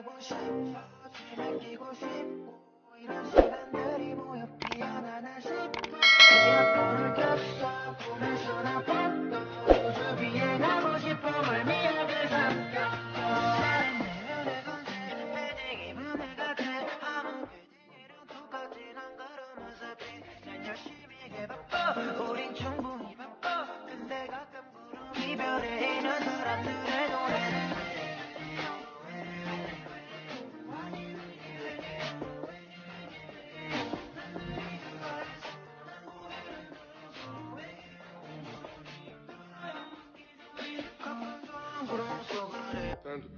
하고 싶어 뒤넘기고 싶고 이런 시간들이 모여 미안하나 싶어. 이어폰을 켰어 보면서 나 뻗어 우주 비행하고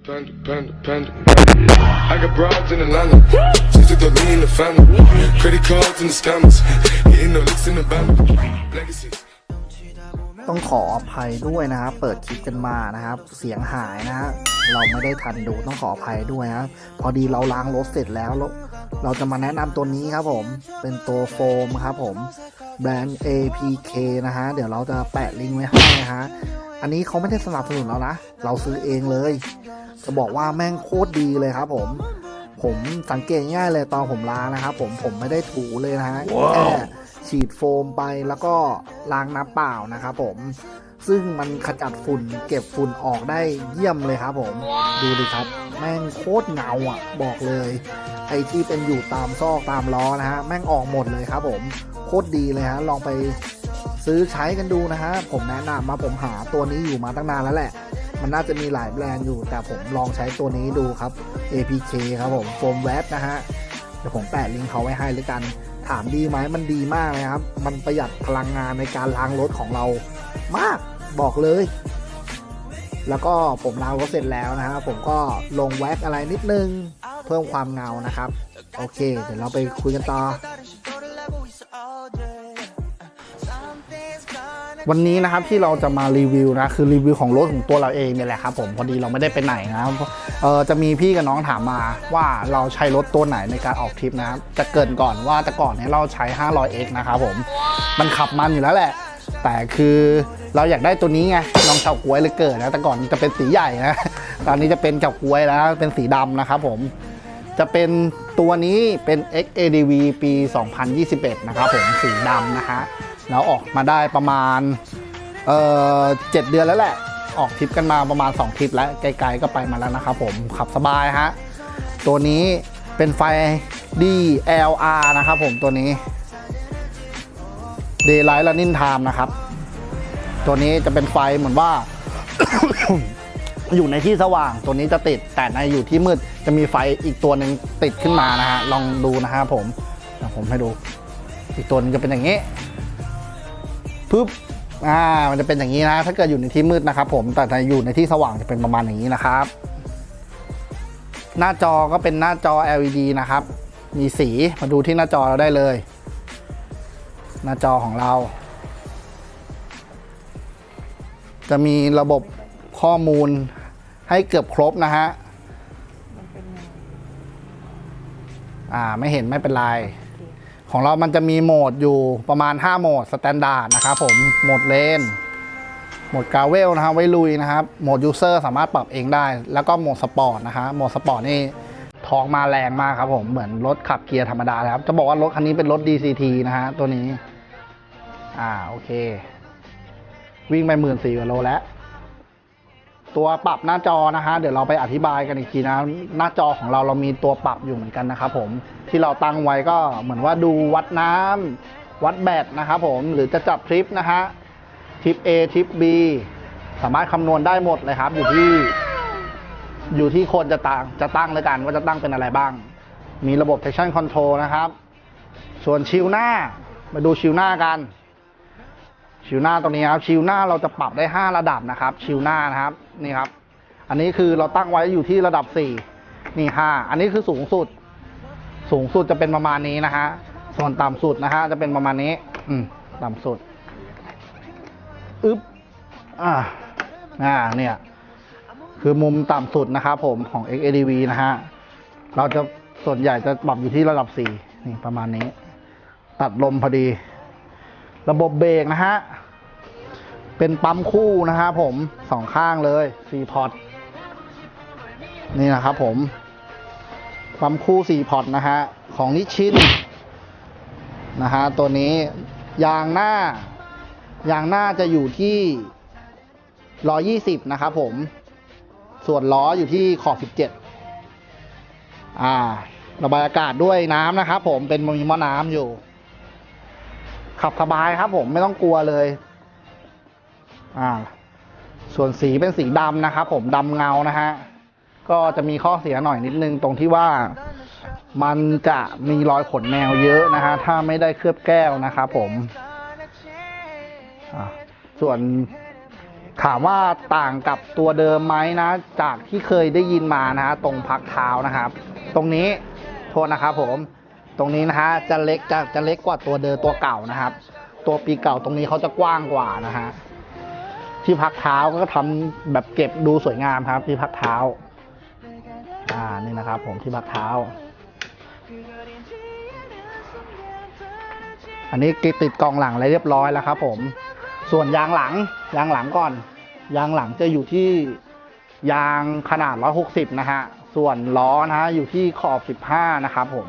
Panda, panda, panda, panda. I got broads in Atlanta. Just to throw me in the family. Credit cards and the scammers. Getting no licks in the band. Legacies. ต้องขออภัยด้วยนะครับเปิดคลิปกันมานะครับ เสียงหายนะฮะเราไม่ได้ทันดูต้องขออภัยด้วยนะครับพอดีเราล้างรถเสร็จแล้วเราเราจะมาแนะนำตัวนี้ครับผม เป็นตัวโฟมครับผม แบรนด์ APK นะฮะ เดี๋ยวเราจะแปะลิงก์ไว้ให้นะฮะ อันนี้เขาไม่ได้สนับสนุนเรานะ เราซื้อเองเลย จะบอกว่าแม่งโคตรดีเลยครับผม ผมสังเกตง่ายเลยตอนผมล้างนะครับผมผมไม่ได้ถูเลยนะฮะแค่ฉีดโฟมไปแล้วก็ล้างน้ำเปล่านะครับผมซึ่งมันขจัดฝุ่นเก็บฝุ่นออกได้เยี่ยมเลยครับผม ดูดิครับ แม่งโคตรเงาอะ บอกเลย ไอที่เป็นอยู่ตามซอกตามล้อนะฮะ แม่งออกหมดเลยครับผมโคตรดีเลยฮะ ลองไปซื้อใช้กันดูนะฮะ ผมแนะนำมาผมหาตัวนี้อยู่มาตั้งนานแล้วแหละ มันน่าจะมีหลายแบรนด์อยู่ แต่ผมลองใช้ตัวนี้ดูครับ APK ครับผมโฟมแวบนะฮะเดี๋ยวผมแปะลิงก์เขาไว้ให้แล้วกัน ถามดีไหมมันดีมากเลยครับ มันประหยัดพลังงานในการล้างรถของเรามากบอกเลย แล้วก็ผมล้างรถเสร็จแล้วนะฮะผมก็ลงแว็กอะไรนิดนึง เพิ่มความเงานะครับ โอเค เดี๋ยวเราไปคุยกันต่อ วันนี้นะครับที่เราจะมารีวิวนะคือรีวิวของรถของตัวเราเองเนี่ยแหละครับผมพอดีเราไม่ได้ไปไหนนะครับเออจะมีพี่กับน้องถามมาว่าเราใช้รถตัวไหนในการออกทริปนะครับจะเกินก่อนว่าแต่ก่อนเนี่ยเราใช้ 500x นะครับผมมันขับมันอยู่แล้วแหละ แต่คือเราอยากได้ตัวนี้ไงน้องเฉาก๊วยเลยเกิดนะแต่ก่อนจะเป็นสีใหญ่นะตอนนี้จะเป็นเฉาก๊วยแล้วเป็นสีดำนะครับผมจะเป็นตัวนี้เป็น XADV ปี 2021 นะครับผมสีดำนะฮะ แล้วออกมาได้ประมาณเอ่อเจ็ดเดือนแล้วแหละ ออกทริปกันมาประมาณ 2ทริปแล้วไกลๆก็ไปมาแล้วนะครับผมขับสบายฮะตัวนี้เป็นไฟ DLR นะครับผมตัวนี้ Daylight Running Time นะครับ ตัวนี้จะเป็นไฟเหมือนว่า อยู่ในที่สว่างตัวนี้จะติด แต่ในอยู่ที่มืดจะมีไฟอีกตัวหนึ่งติดขึ้นมานะฮะลองดูนะฮะผมผมให้ดู อีกตัวนึงจะเป็นอย่างนี้ ปึ๊บอ่ามันจะเป็นอย่างนี้นะ ถ้าเกิดอยู่ในที่มืดนะครับ ผมแต่ถ้าอยู่ในที่สว่างจะเป็นประมาณอย่างนี้นะครับ หน้าจอก็เป็นหน้าจอ LED นะครับ มีสีมาดูที่หน้าจอเราได้เลย หน้าจอของเรา จะมีระบบข้อมูลให้เกือบครบนะฮะอ่าไม่เห็นไม่เป็นไร ของเรามันจะมีโหมดอยู่ประมาณ 5 โหมดสแตนดาร์ดนะครับผมโหมดเลนโหมดกาเวลนะครับไว้ลุยนะครับโหมดยูเซอร์สามารถปรับเองได้ แล้วก็โหมดสปอร์ตนะฮะโหมดสปอร์ตนี่ท้องมาแรงมากครับผมเหมือนรถขับเกียร์ธรรมดาเลยครับจะบอกว่ารถคันนี้เป็นรถ DCT นะฮะตัวนี้ อ่าโอเค วิ่งไปหมื่นสี่กว่าโลแล้ว ตัวปรับหน้าจอนะฮะเดี๋ยวเราไปอธิบายกันอีกทีนะหน้าจอของเราเรามีตัวปรับอยู่เหมือนกันนะครับผมที่เราตั้งไว้ก็เหมือนว่าดูวัดน้ำวัดแบตนะครับผมหรือจะจับทริปนะฮะทริป A ทริป B สามารถคำนวณได้หมดเลยครับ อยู่ที่ อยู่ที่คนจะตั้งจะตั้งแล้วกันว่าจะตั้งเป็นอะไรบ้าง มีระบบ traction control นะครับ ส่วนชิลหน้า มาดูชิลหน้ากัน ชิวหน้าตรงนี้ครับ ชิวหน้าเราจะปรับได้ 5 ระดับนะครับ ชิวหน้านะครับนี่ครับ อันนี้คือเราตั้งไว้อยู่ที่ระดับ 4 นี่ 5 อันนี้คือสูงสุด สูงสุดจะเป็นประมาณนี้นะฮะส่วนต่ำสุดนะฮะจะเป็นประมาณนี้ อืมต่ำสุดอึ๊บอ่าอ่าเนี่ย คือมุมต่ำสุดนะครับผมของ XADV นะฮะเราจะส่วนใหญ่จะปรับอยู่ที่ระดับ 4 นี่ประมาณนี้ ตัดลมพอดี ระบบเบรกนะฮะ เป็นปั๊มคู่นะฮะผมสองข้างเลยซีพอร์ตนี่นะครับผม ปั๊มคู่สี่พอร์ตนะฮะ ของนิชินนะฮะตัวนี้ยางหน้ายางหน้าจะอยู่ที่ร้อยี่สิบนะครับผม ส่วนล้ออยู่ที่ขอบสิบเจ็ดอ่า ระบายอากาศด้วยน้ำนะครับผมเป็นมีหม้อน้ำอยู่ ขับสบายครับผมไม่ต้องกลัวเลย อ่า ส่วนสีเป็นสีดำนะครับผมดำเงานะฮะ ก็จะมีข้อเสียหน่อยนิดนึงตรงที่ว่ามันจะมีรอยขนแมวเยอะนะฮะ ถ้าไม่ได้เคลือบแก้วนะครับผม ส่วนถามว่าต่างกับตัวเดิมไหมนะ จากที่เคยได้ยินมานะฮะ ตรงพักเท้านะครับ ตรงนี้โทษนะครับผม ตรงนี้นะฮะจะเล็กจะจะเล็กกว่าตัวเดิมตัวเก่านะครับ ตัวปีเก่าตรงนี้เขาจะกว้างกว่านะฮะที่พักเท้าก็ทำแบบเก็บดูสวยงามครับ ที่พักเท้า อ่านี่นะครับ ผมที่พักเท้า อันนี้ติดติดกองหลังอะไรเรียบร้อยแล้วครับ ผม ส่วนยางหลัง ยางหลังก่อน ยางหลังจะอยู่ที่ยางขนาด 160 นะฮะ ส่วนล้อนะฮะอยู่ที่ขอบ 15 นะครับผม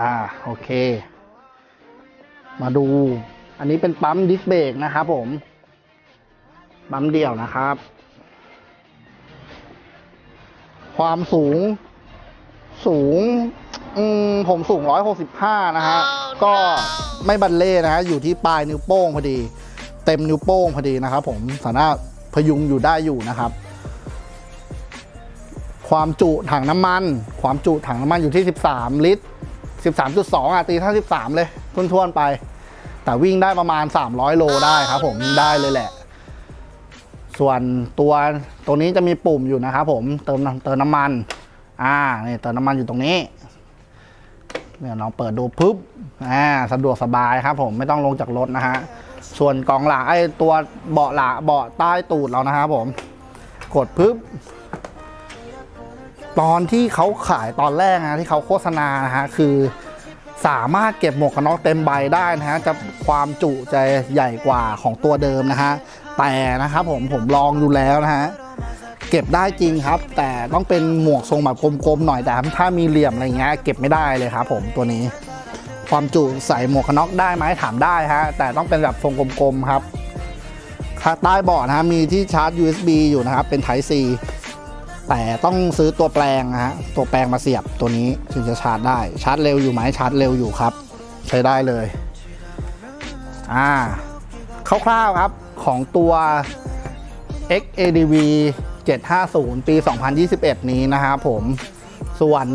อ่าโอเค มาดู อันนี้เป็นปั๊มดิสเบรกนะครับผม ปั๊มเดี่ยวนะครับ ความสูง สูง อืมผมสูง 165 นะฮะ ก็ไม่บันเล่นะฮะ อยู่ที่ปลายนิ้วโป้งพอดี เต็มนิ้วโป้งพอดีนะครับผม สามารถพยุงอยู่ได้อยู่นะครับความจุถังน้ำมัน ความจุถังน้ำมันอยู่ที่ 13 ลิตร 13.2อะตีถ้า13 เลยทุ่นๆไป แต่วิ่งได้ประมาณ 300 โลได้ครับผมได้เลยแหละ ส่วนตัวตรงนี้จะมีปุ่มอยู่นะครับผมเติมน้ำเติมน้ำมัน อ่านี่เติมน้ำมันอยู่ตรงนี้เนี่ยลองเปิดดูปุ๊บอ่าสะดวกสบายครับผมไม่ต้องลงจากรถนะฮะส่วนกล่องหลังไอ้ตัวเบาะหลังเบาะใต้ตูดเรานะครับผม กดปุ๊บ ตอนที่เขาขายตอนแรกนะที่เขาโฆษณานะฮะคือสามารถเก็บหมวกกันน็อกเต็มใบได้นะฮะจะความจุจะใหญ่กว่าของตัวเดิมนะฮะแต่นะครับผมผมลองดูแล้วนะฮะเก็บได้จริงครับ แต่ต้องเป็นหมวกทรงแบบกลมๆหน่อยแต่ถ้ามีเหลี่ยมอะไรเงี้ยเก็บไม่ได้เลยครับผมตัวนี้ ความจุใส่หมวกกันน็อกได้ไหมถามได้ฮะแต่ต้องเป็นแบบทรงกลมๆครับใต้เบาะนะฮะมีที่ชาร์จ USB อยู่นะครับเป็น Type C แต่ต้องซื้อตัวแปลงนะฮะตัวแปลงมาเสียบตัวนี้ถึงจะชาร์จได้ชาร์จเร็วอยู่ไหมชาร์จเร็วอยู่ครับ ใช้ได้เลยอ่าคร่าวๆครับของตัว XADV 750 ปี 2021 นี้นะครับผมส่วน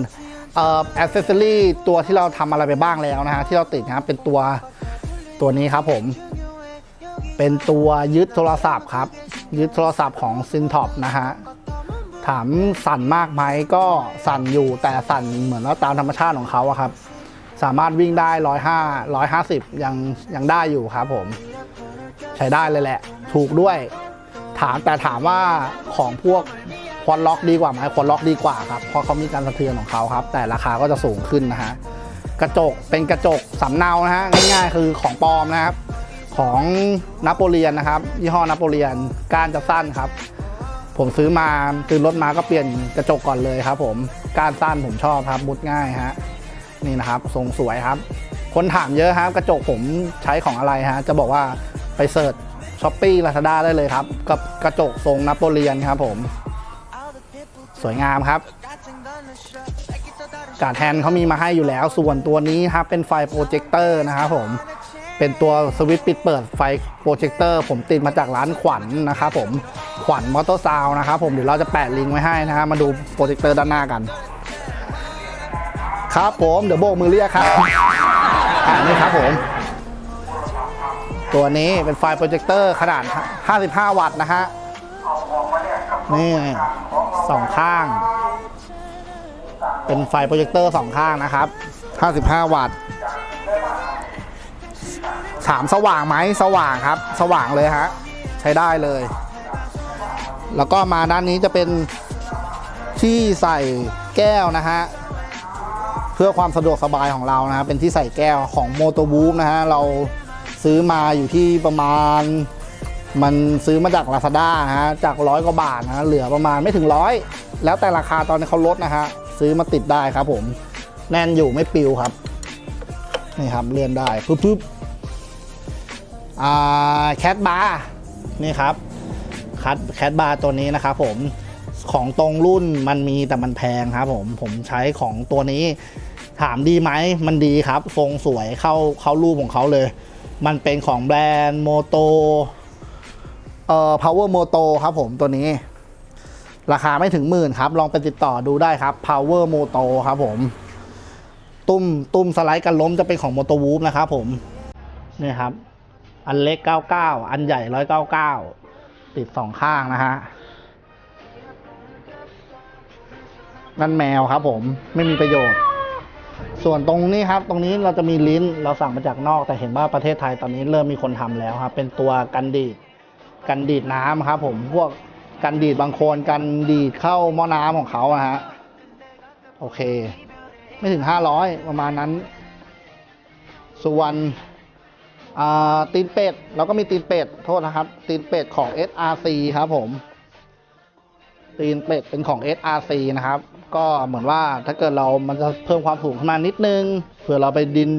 เอ่อ accessory ตัวที่เราทำอะไรไปบ้างแล้วนะฮะที่เราติดนะครับเป็นตัวตัวนี้ครับผม เป็นตัวยึดโทรศัพท์ครับ ยึดโทรศัพท์ของ s y n t o p นะฮะ ถามสั่นมากไหมก็สั่นอยู่แต่สั่นเหมือนว่าตามธรรมชาติของเขาอะครับ สามารถวิ่งได้ร้อยห้าร้อยห้าสิบยังยังได้อยู่ครับผม ใช้ได้เลยแหละ ถูกด้วย ถามแต่ถามว่าของพวกควอนล็อกดีกว่าไหมควอนล็อกดีกว่าครับเพราะเขามีการสะเทือนของเขาครับ แต่ราคาก็จะสูงขึ้นนะฮะกระจกเป็นกระจกสำเนานะฮะง่ายๆคือของปลอมนะครับ ของนโปเลียนนะครับ ยี่ห้อนโปเลียนก้านจะสั้นครับ ผมซื้อมาซื้อรถมาก็เปลี่ยนกระจกก่อนเลยครับ ผมกานสั้นผมชอบครับมุดง่ายฮะนี่นะครับทรงสวยครับ คนถามเยอะครับกระจกผมใช้ของอะไรฮะจะบอกว่าไปเสิร์ชช้อปปี้ลาซาด้าได้เลยครับ กับกระจกทรงนโปเลียนครับ ผม สวยงามครับการแทนเขามีมาให้อยู่แล้ว ส่วนตัวนี้ครับเป็นไฟโปรเจคเตอร์นะครับผม เป็นตัวสวิตช์ปิดเปิดไฟโปรเจคเตอร์ ผมติดมาจากร้านขวัญนะครับผมขวัญมอเตอร์ซาวนะครับผมเดี๋ยวเราจะแปะลิงก์ไว้ให้นะฮะมาดูโปรเจคเตอร์ด้านหน้ากัน ครับผมเดี๋ยวโบกมือเรียกครับอ่านี่ครับผม ตัวนี้เป็นไฟโปรเจคเตอร์ขนาด 55 วัตต์นะฮะนี่สองข้าง เป็นไฟโปรเจคเตอร์สองข้างนะครับ 55 วัตต์ ถามสว่างไหมสว่างครับ สว่างเลยฮะใช้ได้เลย แล้วก็มาด้านนี้จะเป็นที่ใส่แก้วนะฮะเพื่อความสะดวกสบายของเรานะฮะเป็นที่ใส่แก้วของ m o t o w o o f นะฮะเราซื้อมาอยู่ที่ประมาณ มันซื้อมาจาก Lazada นะฮะจากร้อยกว่าบาทนะฮะเหลือประมาณไม่ถึงร้อยแล้วแต่ราคาตอนนี้เขาลดนะฮะซื้อมาติดได้ครับผม แน่นอยู่ไม่ปิวครับ นี่ครับเลื่อนได้ปึ๊บ แคทบาร์นี่ครับคัดแคทบาร์ตัวนี้นะครับผมของตรงรุ่นมันมีแต่มันแพงครับผมผมใช้ของตัวนี้ถามดีไหมมันดีครับ ทรงสวยเข้าเข้ารูปของเขาเลย มันเป็นของแบรนด์โมโตเอ่อ power moto ครับผมตัวนี้ ราคาไม่ถึงหมื่นครับ ลองไปติดต่อดูได้ครับ power moto ครับผม ตุ้มตุ้มสไลด์กันล้มจะเป็นของ moto w o o p นะครับผมนี่ครับ อันเล็ก 99 อันใหญ่ 199 ติดสองข้างนะฮะ นั่นแมวครับผมไม่มีประโยชน์ ส่วนตรงนี้ครับ ตรงนี้เราจะมีลิ้นเราสั่งมาจากนอก แต่เห็นว่าประเทศไทยตอนนี้เริ่มมีคนทำแล้วครับ เป็นตัวกันดีดกันดีดน้ำครับ ผมพวกกันดีดบางโคนกันดีดเข้าหม้อน้ำของเขาอะฮะโอเค ไม่ถึงห้าร้อยประมาณนั้น ส่วนอ่า ตีนเป็ดเราก็มีตีนเป็ดโทษนะครับ ตีนเป็ดของ SRC ครับผม ตีนเป็ดเป็นของ SRC นะครับ ก็เหมือนว่าถ้าเกิดเรามันจะเพิ่มความสูงขึ้นมานิดนึงเผื่อเราไปดิน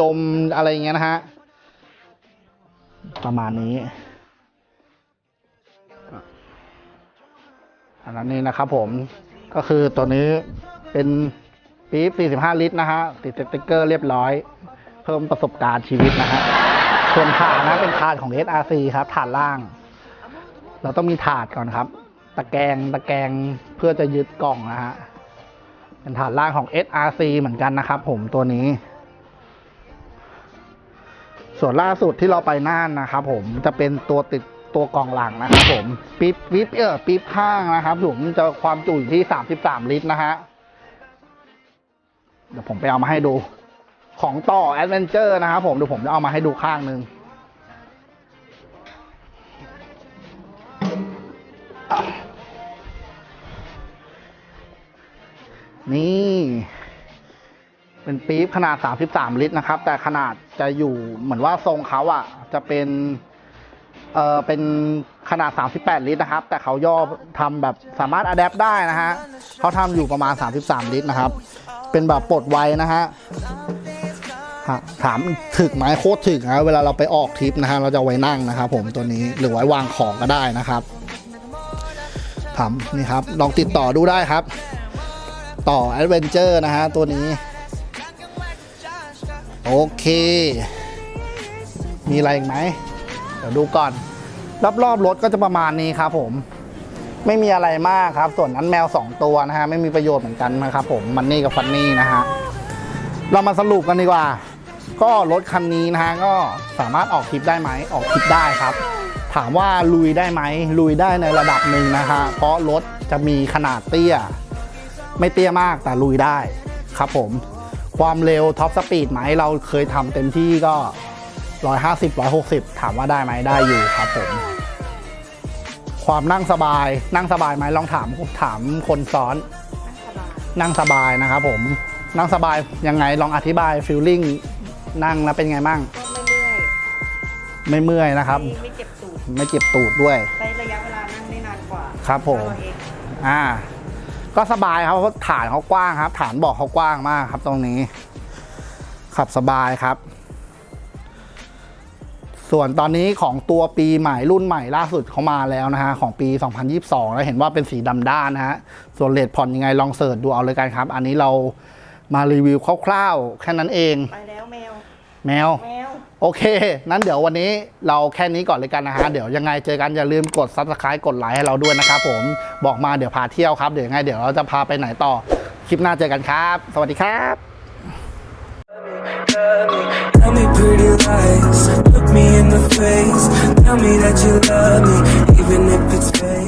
จมๆอะไรอย่างเงี้ยนะฮะประมาณนี้ อันนั้นนี่นะครับผมก็คือตัวนี้เป็นปี๊บ45 ลิตรนะฮะติดสติ๊กเกอร์เรียบร้อย เพิ่มประสบการณ์ชีวิตนะฮะ ส่วนถาดนะเป็นถาดของ SRC ครับถาดล่าง เราต้องมีถาดก่อนครับ ตะแกรงตะแกรงเพื่อจะยึดกล่องนะฮะเป็นฐานล่างของ SRC เหมือนกันนะครับ ผมตัวนี้ ส่วนล่าสุดที่เราไปน่านนะครับ ผมจะเป็นตัวติดตัวกล่องหลังนะครับผมปี๊บปี๊บเออปี๊บข้างนะครับผมจะความจุอยู่ที่ 33 ลิตรนะฮะเดี๋ยวผมไปเอามาให้ดู ของต่อ Adventure นะครับผมเดี๋ยวผมจะเอามาให้ดูข้างหนึ่งนี่ เป็นปี๊บขนาด 33 ลิตรนะครับ แต่ขนาดจะอยู่เหมือนว่าทรงเขาอะ จะเป็นเออเป็นขนาด 38 ลิตรนะครับ แต่เขาย่อทำแบบสามารถอัดแอปได้นะฮะเขาทำอยู่ประมาณ 33 ลิตรนะครับ เป็นแบบปลดไวนะฮะ ถามถึกไหมโคตรถึกนะเวลาเราไปออกทริปนะฮะเราจะไว้นั่งนะครับผมตัวนี้หรือไว้วางของก็ได้นะครับถามนี่ครับลองติดต่อดูได้ครับ ต่อ Adventure นะฮะตัวนี้ โอเค มีอะไรอีกไหมเดี๋ยวดูก่อน รอบๆรถก็จะประมาณนี้ครับผมไม่มีอะไรมากครับ ส่วนนั้นแมว 2 ตัวนะฮะ ไม่มีประโยชน์เหมือนกันนะครับผม มันนี่กับฟันนี่นะฮะ เรามาสรุปกันดีกว่า ก็รถคันนี้นะฮะก็สามารถออกทริปได้ไหมออกทริปได้ครับ ถามว่าลุยได้ไหมลุยได้ในระดับหนึ่งนะฮะเพราะรถจะมีขนาดเตี้ย ไม่เตี้ยมากแต่ลุยได้ครับผมความเร็วท็อปสปีดไหมเราเคยทำเต็มที่ก็ 150 160 ถามว่าได้ไหมได้อยู่ครับผม ความนั่งสบายนั่งสบายไหมลองถามถามคนซ้อน นั่งสบายนะครับผมนั่งสบายยังไงลองอธิบายฟิลลิ่ง นั่งแล้วเป็นไงมั่งก็ไม่เมื่อยไม่เมื่อยนะครับ ไม่เจ็บตูดไม่เจ็บตูดด้วยใช้ระยะเวลานั่งได้นานกว่าครับผมนั่งเอาเองอ่า ก็สบายครับเพราะฐานเขากว้างครับ ฐานเบอกเขากว้างมากครับ ตรงนี้ ขับสบายครับ ส่วนตอนนี้ของตัวปีใหม่รุ่นใหม่ล่าสุดเขามาแล้วนะฮะของปี 2022 แล้วเห็นว่าเป็นสีดำด้านนะฮะส่วนเลดผ่อนยังไงลองเสิร์ชดูเอาเลยกันครับ อันนี้เรามารีวิวคร่าวๆแค่นั้นเองไปแล้ว แมวแมว แมว โอเค นั้นเดี๋ยววันนี้เราแค่นี้ก่อนเลยกันนะฮะ เดี๋ยวยังไงเจอกันอย่าลืมกด subscribe กดไลค์ให้เราด้วยนะครับผม บอกมาเดี๋ยวพาเที่ยวครับ เดี๋ยวยังไงเดี๋ยวเราจะพาไปไหนต่อ คลิปหน้าเจอกันครับ สวัสดีครับ Tell me pretty lies, look me in the face. Tell me that you love me, even if it's fake.